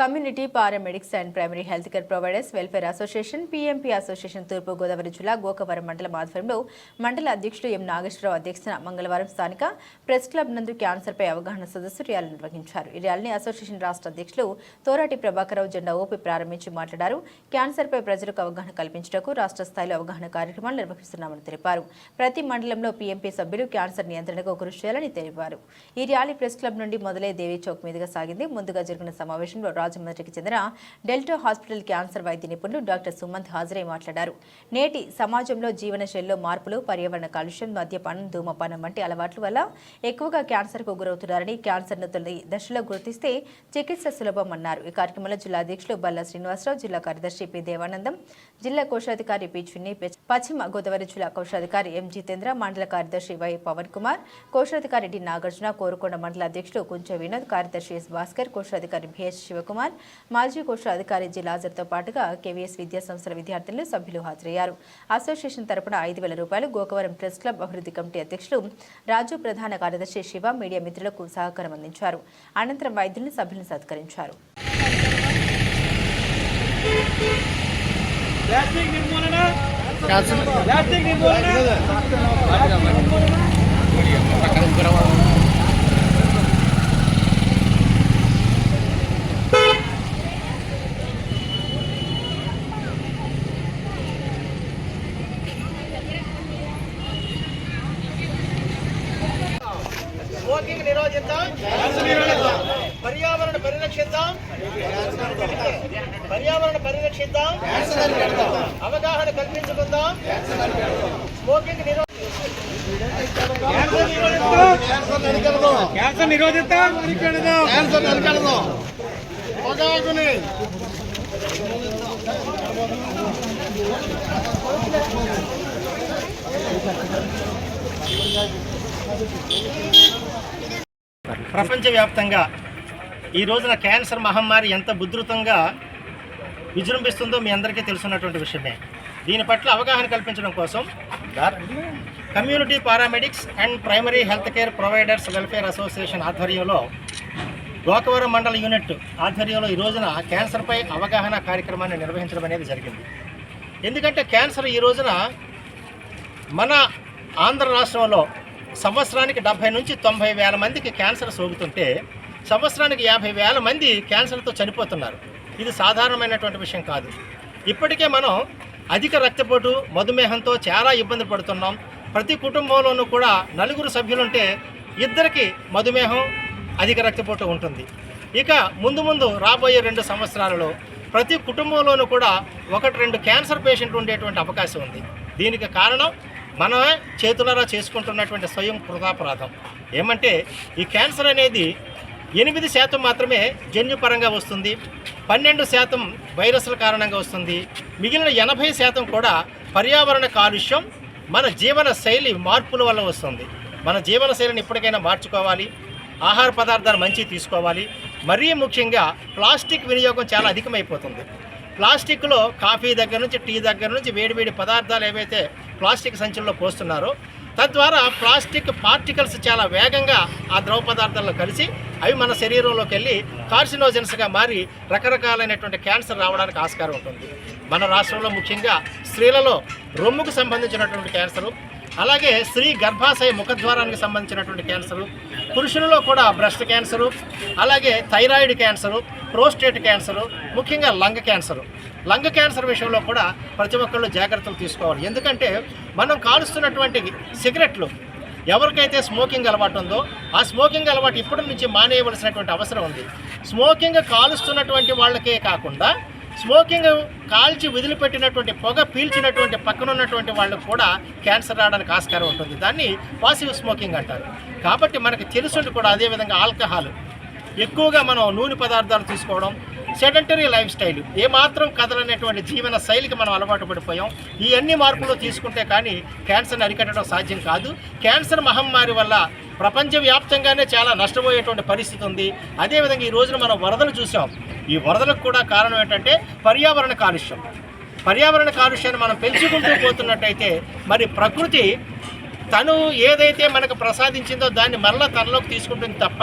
Community paramedics and primary health care providers welfare association PMP association తూర్పు గోదావరి జిల్లా గోకవరం మండలం ఆధ్వర్యంలో మండల అధ్యక్షుడు ఎం నాగేశ్వరరావు అధ్యక్షతన మంగళవారం స్థానిక ప్రెస్ క్లబ్ నందు క్యాన్సర్పై అవగాహన సదస్సు ర్యాలీ నిర్వహించారు. ఈ ర్యాలీని అసోసియేషన్ రాష్ట్ర అధ్యక్షులు తోరాటి ప్రభాకరరావు జెండా ఊపి ప్రారంభించి మాట్లాడారు. క్యాన్సర్పై ప్రజలకు అవగాహన కల్పించటకు రాష్ట్ర స్థాయిలో అవగాహన కార్యక్రమాలు నిర్వహిస్తున్నామని తెలిపారు. ప్రతి మండలంలో పీఎంపీ సభ్యులు క్యాన్సర్ నియంత్రణకు కృషి చేయాలని తెలిపారు. ఈ ర్యాలీ ప్రెస్ క్లబ్ నుండి మొదలై దేవి చౌక్ మీదుగా సాగింది. ముందుగా జరిగిన సమావేశంలో రాజమండ్రికి చెందిన డెల్టా హాస్పిటల్ క్యాన్సర్ వైద్య నిపుణులు డాక్టర్ సుమంత్ హాజరై మాట్లాడారు. నేటి సమాజంలో జీవనశైలిలో మార్పులు పర్యావరణ కాలుష్యం మద్యపానం ధూమపానం వంటి అలవాట్ల వల్ల ఎక్కువగా క్యాన్సర్కు గురవుతున్నారని క్యాన్సర్ను తొలి దశలో గుర్తిస్తే చికిత్స సులభమన్నారు ఈ కార్యక్రమంలో జిల్లా అధ్యక్షులు బల్లా శ్రీనివాసరావు జిల్లా కార్యదర్శి పి దేవానందం జిల్లా కోశాధికారి పి చున్ని పశ్చిమ గోదావరి జిల్లా కోశాధికారి ఎం జితేంద్ర మండల కార్యదర్శి వై పవన్ కుమార్ కోశాధికారి డి నాగార్జున కోరుకొండ మండల అధ్యక్షుడు కుంచె వినోద్ కార్యదర్శి ఎస్ భాస్కర్ కోశాధికారి బిహెచ్ శివకుమార్ మాజీ కోశాధికారి జి లాజర్తో పాటుగా కేవీఎస్ విద్యా సంస్థల విద్యార్థులు సభ్యులు హాజరయ్యారు. అసోసియేషన్ తరపున ఐదు వేల రూపాయలు గోకవరం ప్రెస్ క్లబ్ అభివృద్ధి కమిటీ అధ్యక్షులు రాజు ప్రధాన కార్యదర్శి శివ మీడియా మిత్రులకు సహకారం అందించారు. అనంతరం వైద్యులను సభ్యులను సత్కరించారు. ప్లాస్టిక్ నిర్మూలన. ప్లాస్టిక్ నిర్మూలన. స్మోకింగ్ నిరోధిద్దాం. పర్యావరణ పరిరక్షిద్దాం. పర్యావరణ పరిరక్షిద్దాం. అవగాహన కల్పించుకుందాం. స్మోకింగ్ క్యాన్సర్ నిరోధిద్దాం. క్యాన్సర్ నిరోధిద్దాం. పొగాకుని. ప్రపంచవ్యాప్తంగా ఈ రోజున క్యాన్సర్ మహమ్మారి ఎంత ఉధృతంగా విజృంభిస్తుందో మీ అందరికీ తెలుసున్నటువంటి విషయమే. దీని పట్ల అవగాహన కల్పించడం కోసం community paramedics and primary health care providers welfare association ఆధ్వర్యంలో గోకవరం మండల యూనిట్ ఆధ్వర్యంలో ఈ రోజున క్యాన్సర్పై అవగాహన కార్యక్రమాన్ని నిర్వహించడం అనేది జరిగింది. ఎందుకంటే క్యాన్సర్ ఈ రోజున మన ఆంధ్ర రాష్ట్రంలో సంవత్సరానికి డెబ్భై నుంచి తొంభై వేల మందికి క్యాన్సర్ సోకుతుంటే సంవత్సరానికి యాభై వేల మంది క్యాన్సర్తో చనిపోతున్నారు. ఇది సాధారణమైనటువంటి విషయం కాదు. ఇప్పటికే మనం అధిక రక్తపోటు మధుమేహంతో చాలా ఇబ్బంది పడుతున్నాం. ప్రతి కుటుంబంలోనూ కూడా నలుగురు సభ్యులుంటే ఇద్దరికి మధుమేహం అధిక రక్తపోటు ఉంటుంది. ఇక ముందు ముందు రాబోయే రెండు సంవత్సరాలలో ప్రతి కుటుంబంలోనూ కూడా ఒకటి రెండు క్యాన్సర్ పేషెంట్ ఉండేటువంటి అవకాశం ఉంది. దీనికి కారణం మన చేతులరా చేసుకుంటున్నటువంటి స్వయం కృతాపరాధం. ఏమంటే ఈ క్యాన్సర్ అనేది ఎనిమిది శాతం మాత్రమే జన్యుపరంగా వస్తుంది పన్నెండు శాతం వైరస్ల కారణంగా వస్తుంది మిగిలిన ఎనభై శాతం కూడా పర్యావరణ కాలుష్యం మన జీవన శైలి మార్పుల వల్ల వస్తుంది. మన జీవన శైలిని ఇప్పటికైనా మార్చుకోవాలి ఆహార పదార్థాలు మంచి తీసుకోవాలి మరీ ముఖ్యంగా ప్లాస్టిక్ వినియోగం చాలా అధికమైపోతుంది. ప్లాస్టిక్లో కాఫీ దగ్గర నుంచి టీ దగ్గర నుంచి వేడివేడి పదార్థాలు ఏవైతే ప్లాస్టిక్ సంచుల్లో పోస్తున్నారో తద్వారా ప్లాస్టిక్ పార్టికల్స్ చాలా వేగంగా ఆ ద్రవ పదార్థాల్లో కలిసి అవి మన శరీరంలోకి వెళ్ళి కార్సినోజెన్స్గా మారి రకరకాలైనటువంటి క్యాన్సర్ రావడానికి ఆస్కారం ఉంటుంది. మన రాష్ట్రంలో ముఖ్యంగా స్త్రీలలో రొమ్ముకు సంబంధించినటువంటి క్యాన్సరు అలాగే స్త్రీ గర్భాశయ ముఖద్వారానికి సంబంధించినటువంటి క్యాన్సరు పురుషులలో కూడా బ్రెస్ట్ క్యాన్సరు అలాగే థైరాయిడ్ క్యాన్సరు ప్రోస్టేట్ క్యాన్సరు ముఖ్యంగా లంగ్ క్యాన్సరు. లంగ్ క్యాన్సర్ విషయంలో కూడా ప్రతి ఒక్కళ్ళు జాగ్రత్తలు తీసుకోవాలి. ఎందుకంటే మనం కాలుస్తున్నటువంటి సిగరెట్లు ఎవరికైతే స్మోకింగ్ అలవాటు ఉందో ఆ స్మోకింగ్ అలవాటు ఇప్పటి నుంచి మానేయవలసినటువంటి అవసరం ఉంది. స్మోకింగ్ కాలుస్తున్నటువంటి వాళ్ళకే కాకుండా స్మోకింగ్ కాల్చి వదిలిపెట్టినటువంటి పొగ పీల్చినటువంటి పక్కన ఉన్నటువంటి వాళ్ళకు కూడా క్యాన్సర్ రావడానికి ఆస్కారం ఉంటుంది. దాన్ని పాసివ్ స్మోకింగ్ అంటారు. కాబట్టి మనకి తెలుసుండి కూడా అదేవిధంగా ఆల్కహాల్. ఎక్కువగా మనం నూనె పదార్థాలు తీసుకోవడం సెడెంటరీ లైఫ్ స్టైల్ ఏమాత్రం కదలనేటువంటి జీవన శైలికి మనం అలవాటు పడిపోయాం. ఈ అన్ని మార్పులు తీసుకుంటే కానీ క్యాన్సర్ని అరికట్టడం సాధ్యం కాదు. క్యాన్సర్ మహమ్మారి వల్ల ప్రపంచవ్యాప్తంగానే చాలా నష్టపోయేటువంటి పరిస్థితి ఉంది. అదేవిధంగా ఈ రోజున మనం వరదలు చూసాం. ఈ వరదలకు కూడా కారణం ఏంటంటే పర్యావరణ కాలుష్యం. పర్యావరణ కాలుష్యాన్ని మనం పెంచుకుంటూ పోతున్నట్టయితే మరి ప్రకృతి తను ఏదైతే మనకు ప్రసాదించిందో దాన్ని మరలా తనలోకి తీసుకుంటుంది తప్ప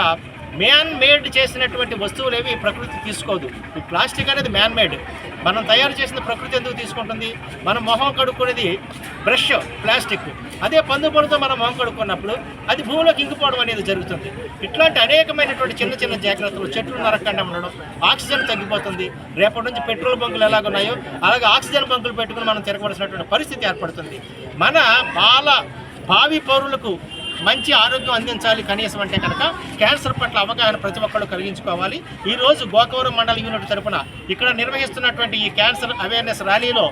మ్యాన్ మేడ్ చేసినటువంటి వస్తువులు ఏవి ప్రకృతి తీసుకోదు. ఈ ప్లాస్టిక్ అనేది మ్యాన్ మేడ్ మనం తయారు చేసిన ప్రకృతి ఎందుకు తీసుకుంటుంది? మనం మొహం కడుక్కునేది బ్రష్ ప్లాస్టిక్. అదే పందుపొడితో మనం మొహం కడుక్కున్నప్పుడు అది భూమిలోకి ఇంకిపోవడం అనేది జరుగుతుంది. ఇట్లాంటి అనేకమైనటువంటి చిన్న చిన్న జాగ్రత్తలు చెట్లు నరకకుండా ఉండడం ఆక్సిజన్ తగ్గిపోతుంది. రేపటి నుంచి పెట్రోల్ బంకులు ఎలాగున్నాయో అలాగే ఆక్సిజన్ బంకులు పెట్టుకుని మనం తిరగవలసినటువంటి పరిస్థితి ఏర్పడుతుంది. మన బాల భావి పౌరులకు మంచి ఆరోగ్యం అందించాలి కనీసం అంటే కనుక క్యాన్సర్ పట్ల అవగాహన ప్రతి ఒక్కరు కలిగించుకోవాలి. ఈ రోజు గోకవరం మండల యూనిట్ తరపున ఇక్కడ నిర్వహిస్తున్నటువంటి ఈ క్యాన్సర్ అవేర్నెస్ ర్యాలీలో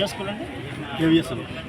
ఏ స్కూల్ అండి?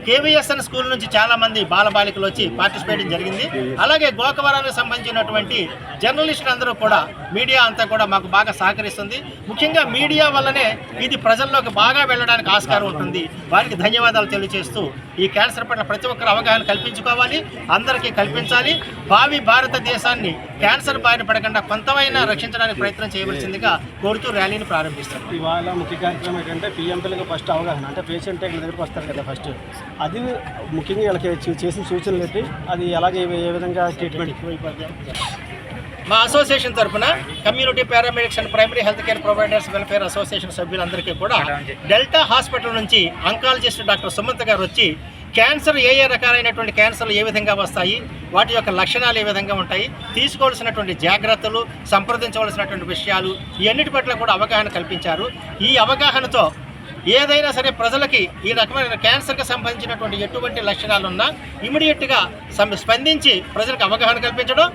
కేవీఎస్ఎన్ స్కూల్ నుంచి చాలా మంది బాలబాలికలు వచ్చి పార్టిసిపేట్ జరిగింది. అలాగే గోకవరానికి సంబంధించినటువంటి జర్నలిస్టులు అందరూ కూడా మీడియా అంతా కూడా మాకు బాగా సహకరిస్తుంది. ముఖ్యంగా మీడియా వల్లనే ఇది ప్రజల్లోకి బాగా వెళ్ళడానికి ఆస్కారం ఉంటుంది. వారికి ధన్యవాదాలు తెలియజేస్తూ ఈ క్యాన్సర్ పట్ల ప్రతి ఒక్కరు అవగాహన కల్పించుకోవాలి అందరికీ కల్పించాలి. భావి భారతదేశాన్ని క్యాన్సర్ బారిన పడకుండా కొంతమైనా రక్షించడానికి ప్రయత్నం చేయవలసిందిగా కోరుతూ ర్యాలీని ప్రారంభిస్తాం. ఇవాళ ముఖ్య కార్యక్రమం ఏంటంటే పిఎంపీలకు ఫస్ట్ అవగాహన అంటే పేషెంట్ దగ్గరికి వస్తారు కదా. ఫస్ట్. అది ముఖ్యంగా వీళ్ళకి చేసిన సూచనలు పెట్టి అది ఎలాగే ఏ విధంగా ట్రీట్మెంట్ మా అసోసియేషన్ తరఫున community paramedics and primary health care providers welfare association సభ్యులందరికీ కూడా డెల్టా హాస్పిటల్ నుంచి అంకాలజిస్ట్ డాక్టర్ సుమంత్ గారు వచ్చి క్యాన్సర్ ఏ ఏ రకాలైనటువంటి క్యాన్సర్లు ఏ విధంగా వస్తాయి వాటి యొక్క లక్షణాలు ఏ విధంగా ఉంటాయి తీసుకోవాల్సినటువంటి జాగ్రత్తలు సంప్రదించవలసినటువంటి విషయాలు ఇవన్నిటి పట్ల కూడా అవగాహన కల్పించారు. ఈ అవగాహనతో ఏదైనా సరే ప్రజలకి ఈ రకమైన క్యాన్సర్కి సంబంధించినటువంటి ఎటువంటి లక్షణాలు ఉన్నా ఇమీడియట్గా స్పందించి ప్రజలకు అవగాహన కల్పించడం